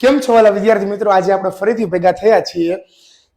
કેમ છો વાલા વિદ્યાર્થી મિત્રો? આજે આપણે ફરીથી ભેગા થયા છીએ.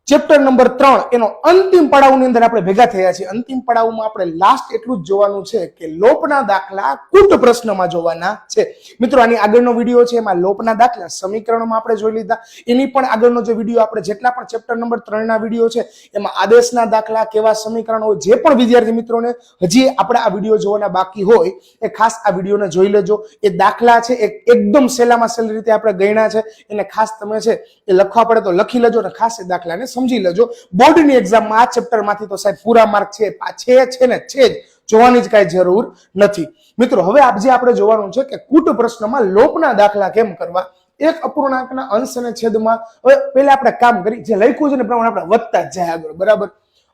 ચેપ્ટર નંબર ત્રણ, એનો અંતિમ પડાવની અંદર આપણે ભેગા થયા છીએ. અંતિમ પડાવમાં આપણે લાસ્ટ એટલું જ જોવાનું છે કે લોપના દાખલા કુટ પ્રશ્નમાં જોવાના છે. મિત્રો, આની આગળનો વીડિયો છે, એમાં લોપના દાખલા સમીકરણમાં આપણે જોઈ લીધા. એની પણ આગળનો જે વીડિયો આપણે, જેટલા પણ ચેપ્ટર નંબર ત્રણના વીડિયો છે, એમાં આદેશના દાખલા કેવા સમીકરણો જે પણ વિદ્યાર્થી મિત્રોને હજી આપણે આ વીડિયો જોવાના બાકી હોય, એ ખાસ આ વિડીયોને જોઈ લેજો. એ દાખલા છે, એ એકદમ સહેલામાં સહેલી રીતે આપણે ગણ્યા છે. એને ખાસ તમે છે, એ લખવા પડે તો લખી લેજો અને ખાસ એ દાખલાને સમજી લેજો. બોર્ડની એક્ઝામમાં આ ચેપ્ટરમાંથી તો સાહેબ પૂરા માર્ક છે છે છે ને છે જ. જોવાની જ કાંઈ જરૂર નથી. મિત્રો, હવે આજે આપણે જોવાનું છે કે કૂટ પ્રશ્નમાં લોપના દાખલા કેમ કરવા? એક અપૂર્ણાંકના અંશ અને છેદમાં. હવે પહેલા આપણે કામ કરી, જે લખ્યું છે ને પ્રમાણે આપણે વધતા જ જાય આગળ, બરાબર?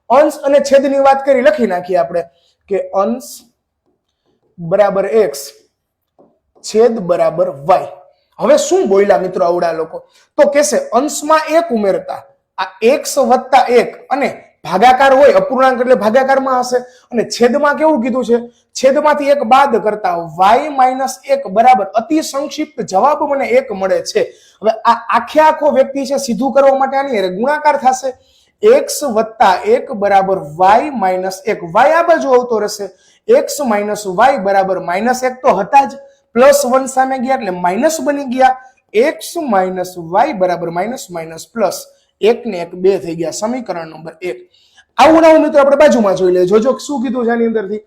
અંશ અને છેદની વાત કરી, લખી નાખીએ આપણે કે અંશ બરાબર એક્સ, છેદ બરાબર વાય. હવે શું બોલ્યા મિત્રો આવડા લોકો? તો કેસે અંશમાં એક ઉમેરતા. આ એક્સ વત્તા એક અને ભાગાકાર હોય, અપૂર્ણાંક એટલે ભાગાકારમાં હશે. અને છેદમાં કેવું કીધું છે? છેદમાંથી એક બાદ કરતા વાય માઇનસ એક બરાબર અતિ સંક્ષિપ્ત જવાબ મને એક મળે છે. હવે આ આખે આખો વ્યક્તિ છે, સીધું કરવા માટે આની ગુણાકાર થશે. એક્સ વત્તા એક બરાબર વાય માઇનસ એક. વાય આ બાજુ આવતો રહેશે. એક્સ માઇનસ વાય બરાબર માઇનસ એક તો હતા જ. પ્લસ વન સામે ગયા એટલે માઇનસ બની ગયા. એક્સ માઇનસ વાય બરાબર માઇનસ માઇનસ પ્લસ. એક ને એક બે થઈ ગયા, સમીકરણ નંબર એક. આવું નવું મિત્રો, આપણે બાજુમાં જોઈ લઈએ. જોજો શું કીધું છે આની અંદરથી?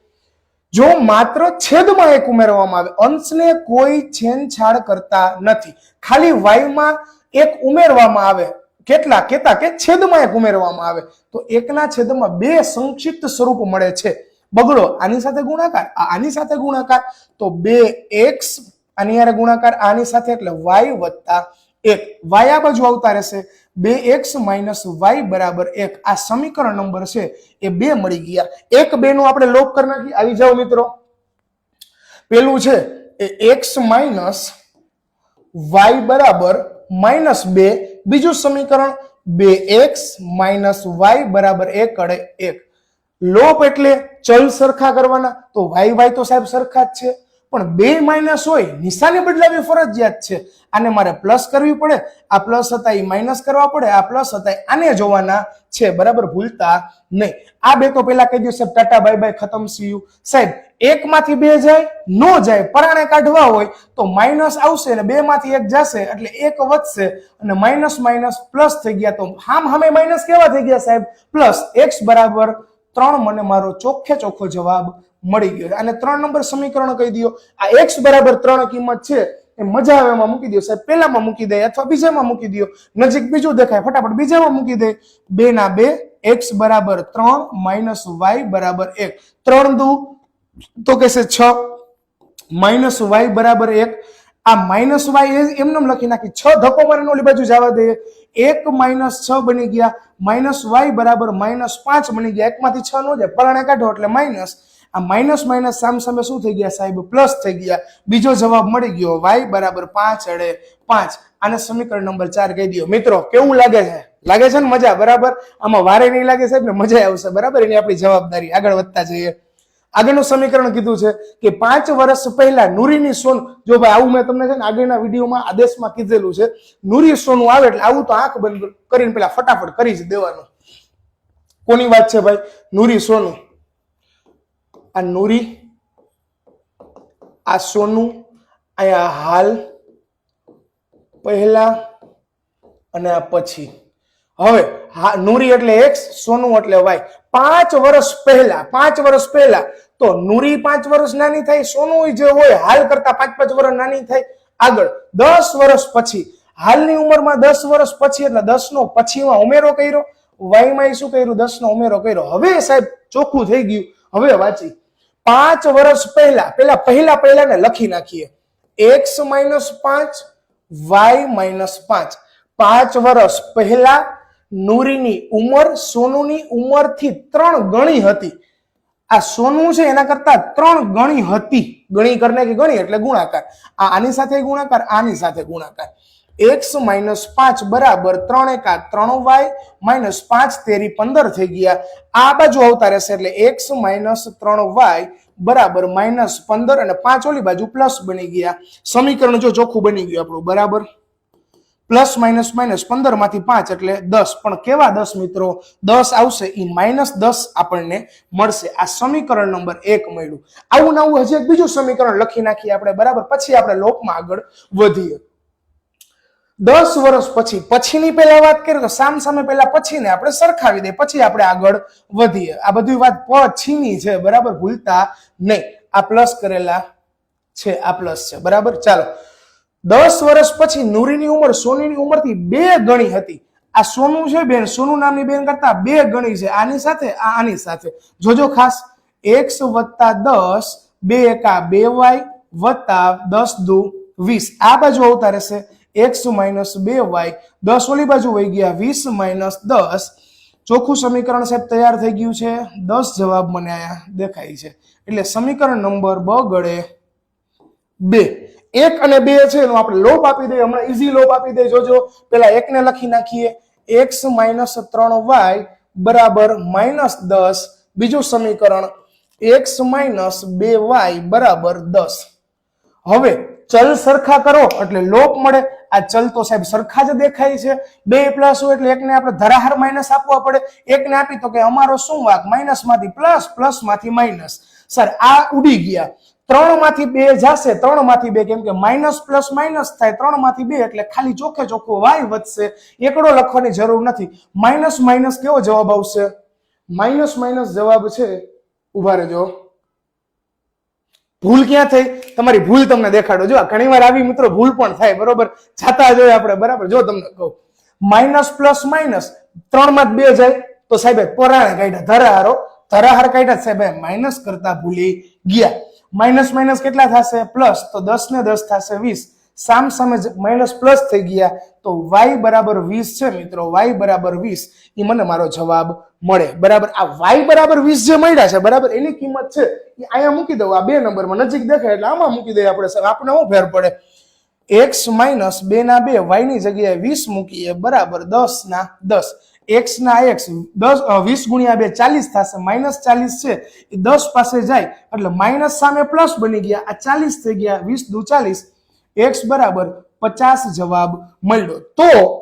જો માત્ર છેદમાં એક ઉમેરવામાં આવે, અંશને કોઈ છેનછાડ કરતા નથી. ખાલી વાયુમાં એક ઉમેરવામાં આવે. કેટલા? કેતા કે છેદમાં એક ઉમેરવામાં આવે. તો એકના છેદમાં બે સંક્ષિપ્ત સ્વરૂપ મળે છે. બગડો, આની સાથે ગુણાકાર. આની સાથે ગુણાકાર. તો બે એક્સ, આની ગુણાકાર. આની સાથે એટલે વાય વત્તા એક. વાય આ બાજુ આવતા રહેશે. બે એક્સ માઇનસ વાય બરાબર એક. આ સમીકરણ નંબર છે, એ બે મળી ગયા. એક બે નું આપણે લોપ કરી નાખી. આવી જાઓ મિત્રો. પેલું છે, એ એક્સ માઇનસ વાય બરાબર માઇનસ બે. બીજું સમીકરણ, બે એક્સ માઇનસ વાય બરાબર એક અડે એક. લોપ એટલે ચલ સરખા કરવાના. તો વાય વાય તો સાહેબ સરખા જ છે. પણ બે માઇનસ હોય, નિશાની બદલાવી ફરજિયાત છે. આને મારે પ્લસ કરવી પડે, આ પ્લસ હતા એ માઇનસ કરવા પડે, આ પ્લસ હતા આને જોવાના છે. બરાબર? ભૂલતા નહીં. આ બે તો પેલા કહી દઉં, સાહેબ, ટાટા બાય બાય ખતમ સીયુ સાહેબ એક માંથી બે જાય, નો જાય, પરાણે કાઢવા હોય, તો માઇનસ આવશે અને બે માંથી એક જશે, એટલે એક વધશે અને માઇનસ માઇનસ પ્લસ થઈ ગયા. તો હામ હામે માઇનસ કેવા થઈ ગયા, સાહેબ? પ્લસ એક્સ બરાબર ત્રણ, મને મારો ચોખ્ખે ચોખ્ખો જવાબ મળી ગયો અને ત્રણ નંબર સમીકરણ કહી દો. આ એક્સ બરાબર ત્રણ કિંમત છે એ મજા આવે એમાં મૂકી દો. સાહેબ, પહેલામાં મૂકી દે અથવા બીજામાં મૂકી દો. નજીક બીજું દેખાય. ફટાફટ બીજામાં મૂકી દે. બે ના બે એક્સ બરાબર ત્રણ માઇનસ વાય બરાબર એક. ત્રણ દુ, તો કહેશે છ માઇનસ વાય બરાબર એક. આ માઇનસ વાય એમને લખી નાખી. છ ધક્કો મારીને ઓલી બાજુ જવા દઈએ એક માઇનસ છ બની ગયા. માઇનસ વાય બરાબર માઇનસ પાંચ બની ગયા. એકમાંથી છ નો જાય. પરણે કાઢો એટલે માઇનસ. આ માઇનસ માઇનસ સામ સામે શું થઈ ગયા સાહેબ? પ્લસ થઈ ગયા. બીજો જવાબ મળી ગયો. વાય બરાબર પાંચ અડે પાંચ. આને સમીકરણ નંબર ચાર કહી દો મિત્રો, કેવું લાગે છે? લાગે છે ને મજા? બરાબર? આમાં વારે નહીં લાગે સાહેબ ને મજા આવશે. બરાબર? એની આપણી જવાબદારી. આગળ વધતા જઈએ. આગળનું સમીકરણ કીધું છે કે પાંચ વર્ષ પહેલા નુરીની સોન, જો ભાઈ આવું મેં તમને છે ને આગળના વિડીયોમાં આદેશમાં કીધેલું છે, નુરી સોનું આવે એટલે આવું તો આંખ બંધ કરીને પેલા ફટાફટ કરી જ દેવાનું. કોની વાત છે ભાઈ? નુરી સોનું. આ નૂરી, આ સોનું, અહીંયા હાલ, પહેલા અને આ પછી. હવે, હા, નુરી એટલે એક્સ સોનું એટલે વાય. પાંચ વર્ષ પહેલા, પાંચ વર્ષ પહેલા, તો નુરી પાંચ વર્ષ નાની થાય, સોનું જે હોય, હાલ કરતા પાંચ પાંચ વર્ષ નાની થાય. આગળ, દસ વર્ષ પછી. હાલની ઉંમરમાં દસ વર્ષ પછી, એટલે દસ નો પછીમાં ઉમેરો કર્યો. વાયમાં શું કર્યું? દસ નો ઉમેરો કર્યો. હવે સાહેબ, ચોખ્ખું થઈ ગયું. હવે વાંચી. પાંચ વર્ષ પહેલા પેલા પહેલા પહેલા ને લખી નાખીએ. એક્સ માઇનસ પાંચ વાય માઇનસ પાંચ. પાંચ વર્ષ પહેલા નૂરીની ઉંમર સોનુની ઉંમરથી ત્રણ ગણી હતી. આ સોનું છે એના કરતા ત્રણ ગણી હતી. ગણી કરને કે ગણી એટલે ગુણાકાર. આ આની સાથે ગુણાકાર, આની સાથે ગુણાકાર. એક્સ માઇનસ પાંચ બરાબર ત્રણ એકા ત્રણ વાય માઇનસ પાંચ તેરી પંદર થઈ ગયા. આ બાજુ આવતા રહેશે એટલે એક્સ માઇનસ ત્રણ વાય બરાબર માઇનસ પંદર અને પાંચ ઓલી બાજુ પ્લસ બની ગયા. સમીકરણ જો ચોખ્ખું બની ગયું આપણું, બરાબર? પ્લસ માઇનસ માઇનસ પંદરમાંથી પાંચ એટલે દસ. પણ કેવા દસ મિત્રો? દસ આવશે એ માઇનસ દસ આપણને મળશે. આ સમીકરણ નંબર એક મળ્યું. આવું નવું હજી એક બીજું સમીકરણ લખી નાખીએ આપણે, બરાબર? પછી આપણે લોકમાં આગળ વધીએ. દસ વર્ષ પછી, પછીની પહેલા વાત કરીએ તો સામ સામે પહેલા પછીને આપણે સરખાવી દઈએ. પછી આપણે આગળ વધીએ. આ બધી વાત પછીની છે, બરાબર? ભૂલતા નહીં. આ પ્લસ કરેલા છે, આ પ્લસ છે. બરાબર? ચાલો. દસ વર્ષ પછી નૂરીની ઉંમર સોનીની ઉંમરથી બે ગણી હતી. આ સોનું છે બેન, સોનું નામની બેન કરતા બે ગણી છે. આની સાથે, આ આની સાથે. જોજો ખાસ. એક્સ વત્તા દસ, બે એકા, બે વાય વત્તા દસ દુ વીસ. આ બાજુ આવતા રહેશે. એક્સ માઇનસ બે વાય દસ ઓલી બાજુ વહી ગયા, વીસ માઇનસ દસ. ચોખ્ખું સમીકરણ સાહેબ તૈયાર થઈ ગયું છે. દસ જવાબ મને અહીંયા દેખાય છે. એટલે સમીકરણ નંબર બ ગળે બે. એક અને બે છે, એનો આપણે લોપ આપી દઈએ, હમણાં ઈઝી લોપ આપી દઈએ. જોજો, પેલા એકને લખી નાખીએ. એક્સ માઇનસ ત્રણ વાય બરાબર માઇનસ દસ. બીજું સમીકરણ એક્સ માઇનસ બે વાય બરાબર દસ. હવે ચલ સરખા કરો, એટલે લોપ મળે. આ ચલ તો સાહેબ સરખા જ દેખાય છે. બે પ્લસ હોય એટલે એકને આપણે ધરાહાર માઇનસ આપવા પડે. એકને આપી તો કે અમારો શું વાક? માઇનસમાંથી પ્લસ પ્લસમાંથી માઇનસ સર આ ઉડી ગયા. ત્રણમાંથી બે જશે. ત્રણમાંથી બે, કેમ કે માઇનસ પ્લસ માઇનસ થાય. ત્રણમાંથી બે એટલે ખાલી ચોખ્ખે ચોખ્ખો વાય વધશે. એકડો લખવાની જરૂર નથી. માઇનસ માઇનસ કેવો જવાબ આવશે? માઇનસ માઇનસ જવાબ છે. ઊભા રહેજો. ભૂલ ક્યાં થઈ? તમારી ભૂલ તમને દેખાડો. જો ઘણી વાર આવી મિત્રો ભૂલ પણ થાય, બરોબર? જાતા જોઈએ આપણે, બરાબર? જો તમને કહું. માઇનસ પ્લસ માઇનસ ત્રણમાં બે જાય, તો સાહેબ પરાણે કાઢ્યા. ધરાહારો, ધરાહાર કાઢ્યા સાહેબ માઇનસ કરતા ભૂલી ગયા. માઇનસ માઇનસ કેટલા થશે? પ્લસ તો દસ ને દસ થશે વીસ. સામ સામે માઇનસ પ્લસ થઈ ગયા, તો વાય બરાબર વીસ છે મિત્રો વાય બરાબર વીસ. એ મને મારો જવાબ મળે. બરાબર? આ વાય બરાબર વીસ જે મળ્યા છે, બરાબર? એની કિંમત છે એ અહીંયા મૂકી દઉં. આ બે નંબરમાં નજીક દેખાય એટલે આમાં મૂકી દઈએ આપણે, સર. આપણે શું ફેર પડે? એક્સ માઇનસ બે ના બે વાયની જગ્યાએ વીસ મૂકીએ, બરાબર? દસ ના દસ. એક્સ ના એક્સ દસ વીસ ગુણ્યા બે, ચાલીસ થશે. માઇનસ ચાલીસ છે, એ દસ પાસે જાય. એટલે માઇનસ સામે પ્લસ બની ગયા. આ ચાલીસ થઈ ગયા, વીસ દુ ચાલીસ. એક્સ બરાબર પચાસ જવાબ મળ્યો. તો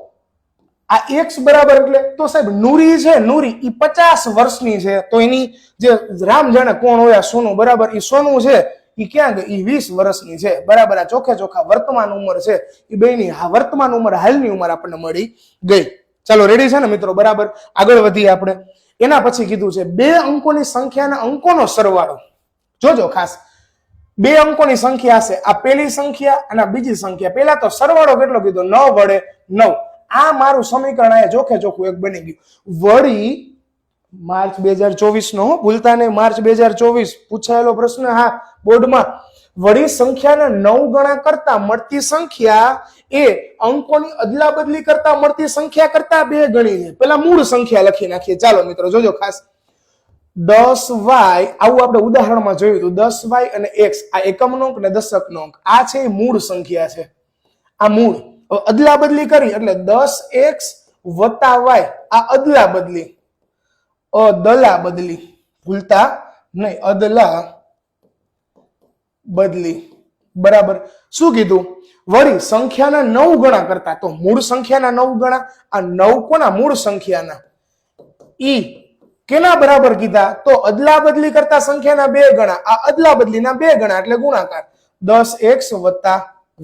આ એક્સ બરાબર એટલે તો સાહેબ નૂરી છે, નૂરી. એ પચાસ વર્ષની છે. તો એની જે રામ જાણે કોણ હોય સોનું, બરાબર? એ સોનું છે. એ ક્યાં ગઈ? એ વીસ વર્ષની છે. બરાબર? આ ચોખે ચોખા વર્તમાન ઉંમર છે. એ બેની હા, વર્તમાન ઉંમર, હાલની ઉંમર આપણને મળી ગઈ. ચાલો રેડી છે ને મિત્રો? બરાબર? આગળ વધીએ આપણે. એના પછી કીધું છે, બે અંકોની સંખ્યાના અંકોનો સરવાળો. જોજો ખાસ. બે અંકોની સંખ્યા હશે. આ પેલી સંખ્યા અને બીજી સંખ્યા. પહેલા તો સરવાળો કેટલો કીધો? નવ વડે નવ. આ મારું સમીકરણ આ જોખે ચોખ્ખું એક બની ગયું. વળી માર્ચ બે હજાર ચોવીસ નો ભૂલતા નહીં, માર્ચ બે હજાર ચોવીસ. પૂછાયેલો પ્રશ્ન હા, બોર્ડમાં. વળી સંખ્યાના નવ ગણા કરતા મળતી સંખ્યા એ અંકોની અદલા બદલી કરતા મળતી સંખ્યા કરતા બે ગણી છે. પેલા મૂળ સંખ્યા લખી નાખીએ. ચાલો મિત્રો, જોજો ખાસ. દસ વાય, આવું આપણે ઉદાહરણમાં જોયું હતું દસ વાય અને એક્સ, આ એકમનો અંક અને દશકનો અંક આ છે મૂળ સંખ્યા છે. આ મૂળ. અદલા બદલી કરી, એટલે દસ એક્સ વત્તા વાય, આ અદલા બદલી અદલા બદલી ભૂલતા નહીં અદલા બદલી બરાબર. શું કીધું? વળી સંખ્યાના નવ ગણા કરતા, તો મૂળ સંખ્યાના નવ ગણા, આ નવ કોના મૂળ સંખ્યાના? ઈ કેના બરાબર કીધા? તો અદલા બદલી કરતા સંખ્યાના બે ગણા. આ અદલા બદલીના બે ગણા એટલે ગુણાકાર. દસ એક્સ વત્તા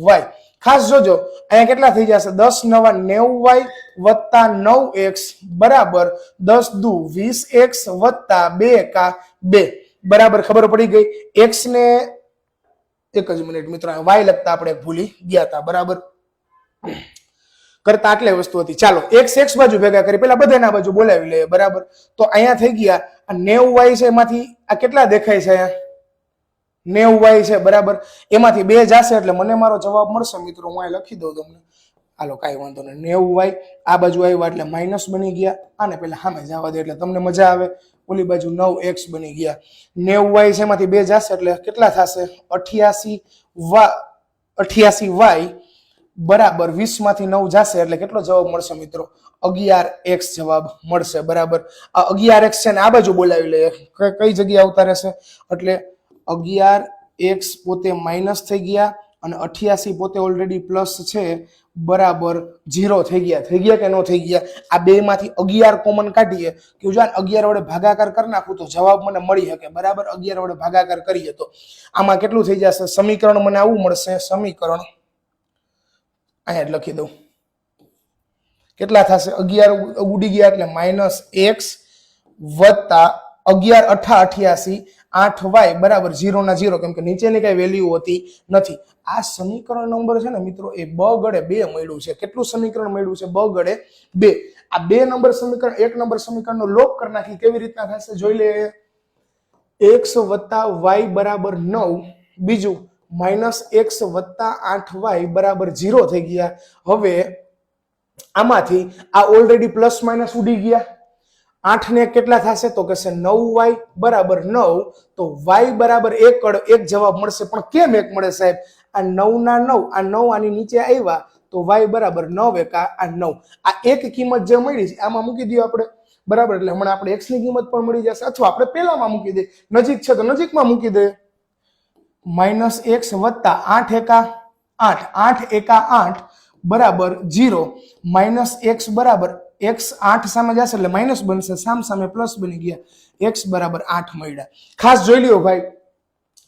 વાય. ખાસ જોજો, અહીંયા કેટલા થઈ જશે? દસ નવા નેવું વાય વત્તા નવ એક્સ બરાબર. દસ દુ વીસ એક્સ વત્તા બે કા બે. બરાબર ખબર પડી ગઈ? એક્સ ને એક જ મિનિટ મિત્રો, વાય લખતા આપણે ભૂલી ગયા હતા બરાબર? કરતા આટલી વસ્તુ હતી. ચાલો, એક એક્સ બાજુ ભેગા કરી, પેલા બધાના બાજુ બોલાવી લઈએ, બરાબર? તો અહીંયા થઈ ગયા. આ નેવું વાય છે એમાંથી, આ કેટલા દેખાય છે અહીંયા? નેવું વાય છે, બરાબર? એમાંથી બે જશે એટલે મને મારો જવાબ મળશે, મિત્રો. હું અહીં લખી દઉં તમને. હાલો, કાંઈ વાંધો નહીં. નેવું વાય આ બાજુ આવ્યા એટલે માઇનસ બની ગયા. આને પેલા સામે જવા દે એટલે તમને મજા આવે. ઓલી બાજુ નવ એક્સ બની ગયા. નેવું વાય છે એમાંથી બે જશે એટલે કેટલા થશે? અઠ્યાસી વા અઠ્યાસી વાય બરાબર વીસમાંથી નવ જશે એટલે કેટલો જવાબ મળશે મિત્રો? અગિયાર એક્સ જવાબ મળશે, બરાબર. આ અગિયાર એક્સ છે ને આ બાજુ બોલાવી લઈએ. કઈ જગ્યાએ આવતા રહેશે? એટલે અગિયાર એક્સ પોતે માઇનસ થઈ ગયા અને અઠ્યાસી પોતે ઓલરેડી પ્લસ છે, બરાબર ઝીરો થઈ ગયા. થઈ ગયા કે ન થઈ ગયા? આ બે માંથી અગિયાર કોમન કાઢીએ કે જો અગિયાર વડે ભાગાકાર કરી નાખું તો જવાબ મને મળી શકે. બરાબર? અગિયાર વડે ભાગાકાર કરીએ તો. આમાં કેટલું થઈ જશે? સમીકરણ મને આવું મળશે. સમીકરણ અહીંયા લખી દઉં. કેટલા થશે? અગિયાર ઉડી ગયા એટલે માઇનસ એક્સ વત્તા અગિયાર અઠા અઠ્યાસી, આઠ વાય બરાબર ઝીરો ના ઝીરો કેમ કે નીચેની કઈ વેલ્યુ હોતી નથી. આ સમીકરણ નંબર છે ને મિત્રો, એ બ ગળે બે મળ્યું છે. કેટલું સમીકરણ મળ્યું છે? બ ગળે બે. આ બે નંબર સમીકરણ, એક નંબર સમીકરણ નો લોપ કરી નાખી. કેવી રીતના થશે? જોઈ લે. એક્સ વત્તા વાય બરાબર નવ. બીજું માઇનસ એક્સ વત્તા આઠ વાય બરાબર ઝીરો થઈ ગયા. હવે આમાંથી આ ઓલરેડી પ્લસ માઇનસ ઉડી ગયા. આઠ ને કેટલા થશે? તો કહેશે નવ વાય બરાબર નવ. તો વાય બરાબર એક એક જવાબ મળશે. પણ કેમ એક મળે સાહેબ? આ નવ ના નવ, આ નવ આની નીચે આવ્યા, તો વાય બરાબર નવ એકા આ નવ. આ એક કિંમત જે મળી છે, આમાં મૂકી દઈએ આપણે. બરાબર? એટલે હમણાં આપણે એક્સની કિંમત પણ મળી જશે. અથવા આપણે પેલામાં મૂકી દઈએ નજીક છે તો નજીકમાં મૂકી દઈએ માઇનસ એક્સ વત્તા આઠ એકા આઠ. આઠ એકા આઠ બરાબર જીરો માઇનસ એક્સ બરાબર એક્સ આઠ સામે જશે એટલે માઇનસ બનશે. સામ સામે પ્લસ બની ગયા. એક્સ બરાબર આઠ મળ્યા. ખાસ જોઈ લ્યો ભાઈ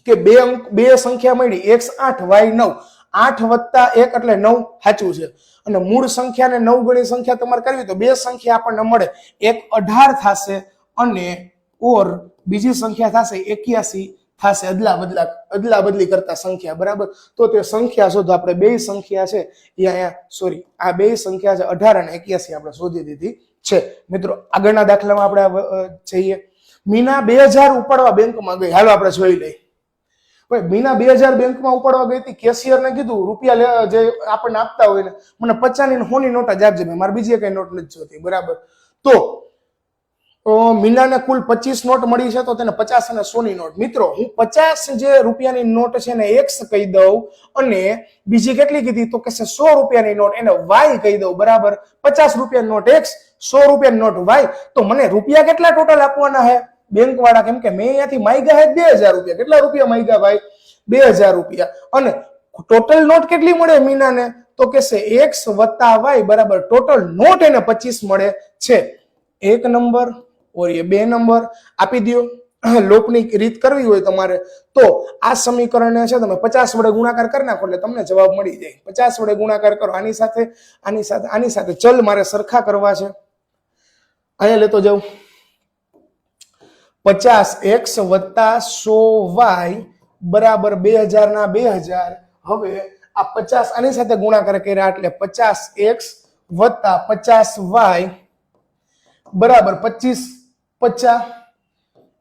કે બે અંક, બે સંખ્યા મળી. એક્સ આઠ, વાય નવ. આઠ વત્તા એક એટલે નવ સાચું છે. અને મૂળ સંખ્યાને નવ ગણી સંખ્યા તમારે કરવી તો બે સંખ્યા આપણને મળે. એક અઢાર થશે અને ઓર બીજી સંખ્યા થશે એક્યાસી થશે અદલા બદલા અદલા બદલી કરતા સંખ્યા, બરાબર? તો તે સંખ્યા શોધો. આપણે બે સંખ્યા છે, એ અહીંયા સોરી આ બે સંખ્યા છે, અઢાર અને એક્યાસી આપણે શોધી દીધી છે. મિત્રો, આગળના દાખલામાં આપણે જઈએ. મીના બે હજાર ઉપાડવા બેંકમાં ગઈ. હાલો, આપણે જોઈ લઈએ. ભાઈ, મીના બે હજાર બેંકમાં ઉપાડવા ગઈ હતી. કેશિયર ને કીધું, રૂપિયા જે આપણને આપતા હોય ને, મને પચાસની ને હોની નોટ જ આપજે. મારે બીજી કઈ નોટ નથી જોતી બરાબર? તો મીનાને કુલ પચીસ નોટ મળી છે, તો તેને પચાસ અને સોની નોટ. મિત્રો, હું પચાસ જે રૂપિયાની નોટ છે એને એક્સ કહી દઉં અને બીજી કેટલી કીધી? તો કે સો રૂપિયાની નોટ, એને વાય કહી દઉં, બરાબર? પચાસ રૂપિયાની નોટ એક્સ સો રૂપિયાની નોટ વાય તો મને રૂપિયા કેટલા ટોટલ આપવાના હે? બેંક વાળા કેમ કે મેં અહીંયાથી માગ્યા હે બે હજાર રૂપિયા. કેટલા રૂપિયા માગ્યા ભાઈ? બે હજાર રૂપિયા. અને ટોટલ નોટ કેટલી મળે મીનાને? તો કે છે એક્સ વત્તા વાય બરાબર ટોટલ નોટ એને પચીસ મળે છે. એક નંબર એ બે નંબર આપી દો લોપની રીત કરવી હોય તમારે, તો આ સમીકરણને છે તમે પચાસ વડે ગુણાકાર કરી નાખો એટલે તમને જવાબ મળી જાય. પચાસ વડે ગુણાકાર કરો. આની સાથે આની સાથે આની સાથે. ચલ મારે સરખા કરવા છે. અહીંયા લેતો જાઉં. પચાસ એક્સ વત્તા સો વાય બરાબર બે હજાર ના બે હજાર. હવે આ પચાસ આની સાથે ગુણાકાર કર્યા એટલે પચાસ એક્સ વત્તા પચાસ વાય બરાબર પચીસ પચાસ,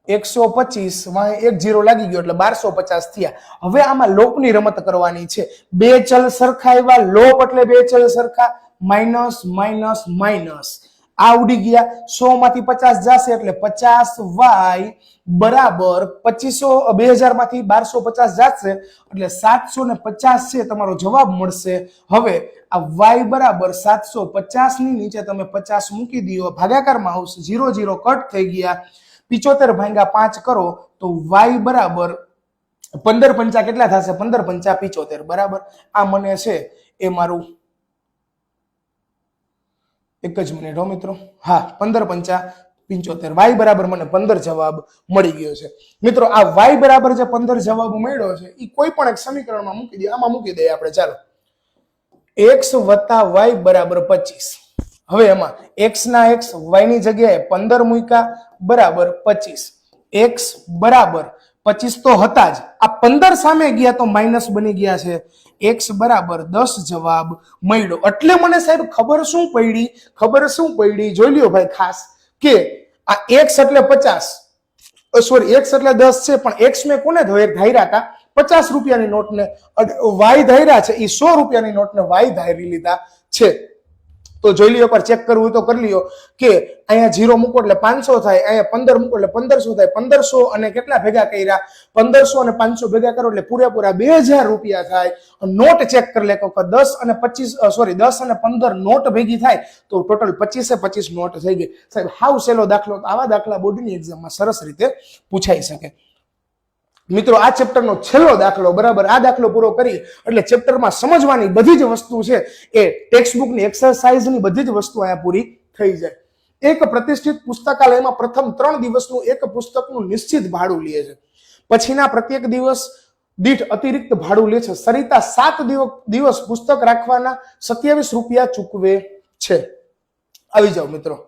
એકસો પચીસ, વાય એક જીરો લાગી ગયો એટલે બારસો પચાસ થયા. હવે આમાં લોપની રમત કરવાની છે. બે ચલ સરખા એવા લોપ એટલે બે ચલ સરખા, માઇનસ માઇનસ માઇનસ. આ ઉડી ગયા. સો માંથી પચાસ જશે એટલે પચાસ વાય બરાબર પચીસો, બે હજારમાંથી બારસો પચાસ જશે એટલે સાતસો ને પચાસ છે તમારો જવાબ મળશે. હવે આ વાય બરાબર સાતસો પચાસની નીચે તમે પચાસ મૂકી દો. ભાગાકારમાં આવશે ઝીરો ઝીરો કટ થઈ ગયા. પિચોતેર ભાંગા પાંચ કરો તો વાય બરાબર પંદર પંચા કેટલા થશે? પંદર પંચા પિચોતેર. બરાબર? આ મને છે એ મારું એક જ મિનિટ હો મિત્રો. હા, પંદર પંચા પંચોતેર. વાય બરાબર મને પંદર જવાબ મળી ગયો છે. મિત્રો, આ વાય બરાબર જે પંદર જવાબ મળ્યો છે એ કોઈ પણ એક સમીકરણમાં મૂકી દઈએ આમાં મૂકી દઈએ આપણે. ચાલો. એક્સ વત્તા વાય બરાબર પચીસ. હવે એમાં એક્સ ના એક્સ વાયની જગ્યાએ પંદર મૂક્યા બરાબર પચીસ. એક્સ બરાબર પચીસ તો હતા જ. આ પંદર સામે ગયા તો માઇનસ બની ગયા છે. એક્સ બરાબર દસ જવાબ મળ્યો. એટલે મને સાહેબ ખબર શું પડી? ખબર શું પડી? જોઈ લ્યો ભાઈ ખાસ કે આ એક્સ એટલે પચાસ. સોરી એક્સ એટલે દસ છે, પણ એક્સ મેં કોને એક ધાર્યા હતા. પચાસ રૂપિયાની નોટને વાય ધાર્યા છે એ સો રૂપિયાની નોટને વાય ધારી લીધા છે. તો જોઈ લ્યો પર ચેક કરવું તો કરી લ્યો કે અહીંયા જીરો મૂકો એટલે પાંચસો થાય, અહીંયા પંદર મૂકો એટલે પંદરસો થાય, પંદરસો અને કેટલા ભેગા કર્યા? પંદરસો અને પાંચસો ભેગા કરો એટલે પૂરેપૂરા બે હજાર રૂપિયા થાય. નોટ ચેક કરી લે કે દસ અને પચીસ સોરી દસ અને પંદર નોટ ભેગી થાય, તો ટોટલ પચીસે પચીસ નોટ થઈ ગઈ. સાહેબ, હાવ સેલો દાખલો આવા દાખલા બોર્ડની એક્ઝામમાં સરસ રીતે પૂછાઈ શકે. મિત્રો, આ ચેપ્ટરનો છેલ્લો દાખલો, બરાબર? આ દાખલો પૂરો કરી, એટલે ચેપ્ટરમાં સમજવાની બધી જ વસ્તુ છે, એ ટેક્સ્ટબુકની એક્સરસાઇઝની બધી જ વસ્તુ અહીંયા પૂરી થઈ જાય. એક પ્રતિષ્ઠિત પુસ્તકાલયમાં પ્રથમ ત્રણ દિવસનું એક પુસ્તકનું નિશ્ચિત ભાડું લે છે. પછીના પ્રત્યેક દિવસ દીઠ અતિરિક્ત ભાડું લે છે. સરિતા સાત દિવ- દિવસ પુસ્તક રાખવાના સત્યાવીસ રૂપિયા ચૂકવે છે. આવી જાઓ મિત્રો.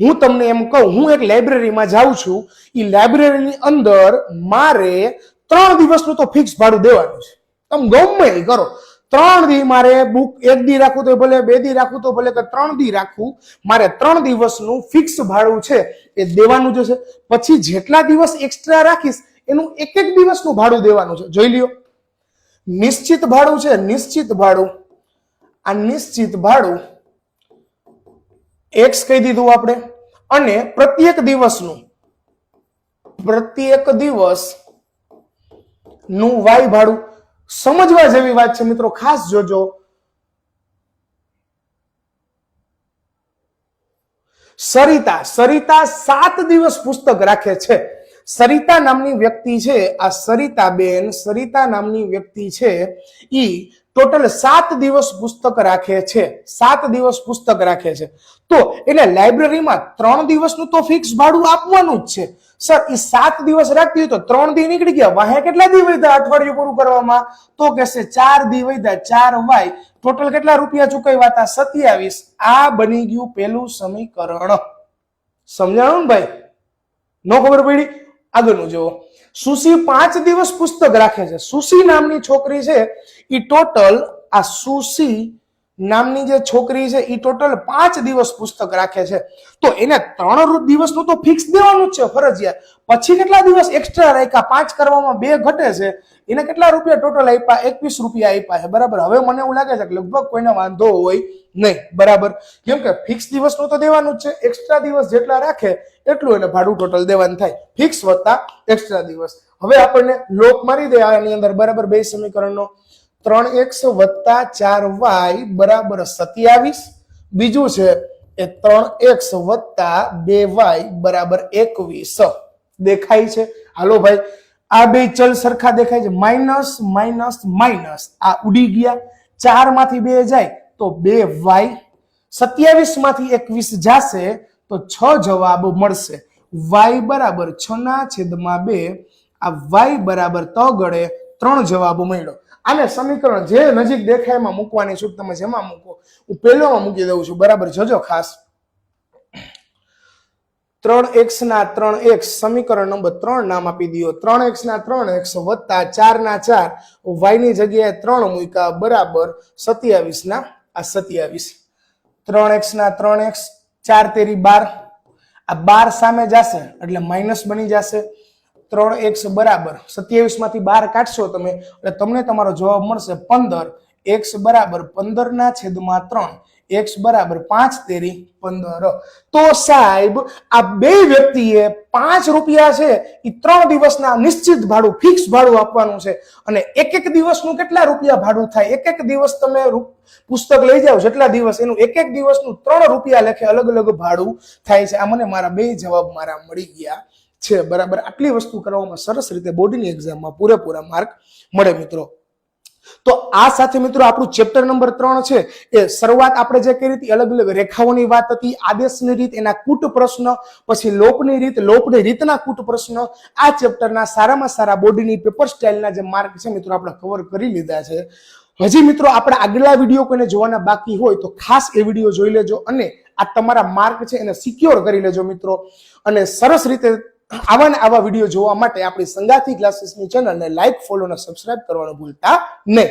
હું તમને એમ કહું, હું એક લાઇબ્રેરીમાં જાઉં છું એ લાઇબ્રેરીની અંદર મારે ત્રણ દિવસનું તો ફિક્સ ભાડું દેવાનું છે. તમે ગમે એ કરો. ત્રણ દી મારે બુક એક દી રાખવું તો ભલે, બે દી રાખવું તો ભલે કે ત્રણ દી રાખવું મારે ત્રણ દિવસનું ફિક્સ ભાડું છે, એ દેવાનું જશે પછી જેટલા દિવસ એક્સ્ટ્રા રાખીશ, એનું એક એક દિવસનું ભાડું દેવાનું છે. જોઈ લ્યો. નિશ્ચિત ભાડું છે, નિશ્ચિત ભાડું. આ નિશ્ચિત ભાડું એક્સ કહી દીધું આપણે. અને પ્રત્યેક દિવસનું, પ્રત્યેક દિવસનું વાય ભાડું સમજવા જેવી વાત છે મિત્રો. ખાસ જોજો. સરિતા સરિતા સાત દિવસ પુસ્તક રાખે છે. સરિતા નામની વ્યક્તિ છે. આ સરિતા બેન સરિતા નામની વ્યક્તિ છે. ઈ ટોટલ સાત દિવસ પુસ્તક રાખે છે. સાત દિવસ પુસ્તક રાખે છે. તો એટલે લાઇબ્રેરીમાં ત્રણ દિવસનું તો ફિક્સ ભાડું આપવાનું જ છે. સર એ સાત દિવસ રાખતી હોય તો ત્રણ દી નીકળી ગયા. વાહે કેટલા દી વૈધા અઠવાડિયું પૂરું કરવામાં? તો કહેશે ચાર દી વધ્યા ચાર વાય. ટોટલ કેટલા રૂપિયા ચૂકવ્યા હતા? સત્યાવીસ. આ બની ગયું પેલું સમીકરણ. સમજાણું ને ભાઈ? નો ખબર પડી? આગળનું જુઓ. સુશી પાંચ દિવસ પુસ્તક રાખે છે. સુશી નામની છોકરી છે. એ ટોટલ આ સુશી નામની જે છોકરી છે એ ટોટલ પાંચ દિવસ પુસ્તક રાખે છે. તો એને ત્રણ દિવસનું તો ફિક્સ દેવાનું જ છે ફરજિયાત. પછી કેટલા દિવસ એક્સ્ટ્રા રાખ્યા? પાંચ કરવામાં બે ઘટે છે. એને કેટલા રૂપિયા ટોટલ આપ્યા? એકવીસ રૂપિયા આપ્યા છે. બરાબર? હવે મને એવું લાગે છે કે લગભગ કોઈને વાંધો હોય નહીં. બરાબર? કેમ કે ફિક્સ દિવસનું તો દેવાનું જ છે. એક્સ્ટ્રા દિવસ જેટલા રાખે, એટલું એને ભાડું ટોટલ દેવાનું થાય. ફિક્સ વત્તા એક્સ્ટ્રા દિવસ. હવે આપણને લોક મારી દે આની અંદર. બરાબર? બે સમીકરણનો. ત્રણ એક્સ વત્તા ચાર વાય બરાબર સત્યાવીસ. બીજું છે એ ત્રણ એક્સ વત્તા બે વાય બરાબર એકવીસ. દેખાય છે. હાલો ભાઈ, આ બે ચલ સરખા દેખાય છે. Minus minus minus. આ ઉડી ગયા. ચારમાંથી બે જાય તો બે વાય. સત્યાવીસમાંથી એકવીસ જાશે તો છ જવાબ મળશે. વાય બરાબર છ ના છેદમાં બે. આ વાય બરાબર તગડે ત્રણ જવાબ મળ્યો. આને સમીકરણ જે નજીક દેખાય એમાં મૂકવાની છૂટ તમે જેમાં મૂકો, હું પહેલોમાં મૂકી દઉં છું. બરાબર જોજો ખાસ. ત્રણ એક્સ ના ત્રણ એક્સ, સમીકરણ નંબર ત્રણ નામ આપી દો ત્રણ એક્સ ના ત્રણ એક્સ વત્તા ચાર ના ચાર, વાયની જગ્યાએ ત્રણ મૂક્યા. બરાબર, સત્યાવીસ ના, આ સત્યાવીસ. ત્રણ એક્સ ના ત્રણ એક્સ, ચાર તેરી બાર. આ બાર સામે જશે, એટલે માઇનસ બની જશે. ત્રણ એક્સ બરાબર સત્યાવીસમાંથી બાર કાઢશો તમે, એટલે તમને તમારો જવાબ મળશે પંદર. એક્સ બરાબર પંદર ના છેદમાં ત્રણ. એક્સ બરાબર પાંચ તેરી પંદર. તો સાહેબ, આ બે વ્યક્તિએ પાંચ રૂપિયા છે એ ત્રણ દિવસના નિશ્ચિત ભાડું ફિક્સ ભાડું આપવાનું છે. અને એક એક દિવસનું કેટલા રૂપિયા ભાડું થાય? એક એક દિવસ તમે પુસ્તક લઈ જાઓ જેટલા દિવસ, એનું એક એક દિવસનું ત્રણ રૂપિયા લેખે અલગ અલગ ભાડું થાય છે. આ મને મારા બે જવાબ મારા મળી ગયા. છે, બરાબર? આટલી વસ્તુ કરવામાં સરસ રીતે બોર્ડની એક્ઝામમાં પૂરેપૂરા માર્ક મળે મિત્રો. તો આ સાથે મિત્રો આપણું ચેપ્ટર નંબર ત્રણ છે, એ શરૂઆત આપણે જે કરી હતી અલગ અલગ રેખાઓની વાત હતી, આદેશની રીત, એના કૂટ પ્રશ્ન, પછી લોપની રીત, લોપની રીતના કૂટ પ્રશ્ન, આ ચેપ્ટરના સારામાં સારા બોડીની પેપર સ્ટાઇલના જે માર્ક છે મિત્રો આપણે કવર કરી લીધા છે. હજી મિત્રો આપણા આગલા વીડિયો કોઈને જોવાના બાકી હોય, તો ખાસ એ વીડિયો જોઈ લેજો અને આ તમારા માર્ક છે એને સિક્યોર કરી લેજો મિત્રો. અને સરસ રીતે આવા આવા વીડિયો જોવા માટે આપણી સંગાથી ક્લાસીસની ચેનલને લાઇક ફોલો અને સબસ્ક્રાઇબ કરવાનું ભૂલતા નહીં.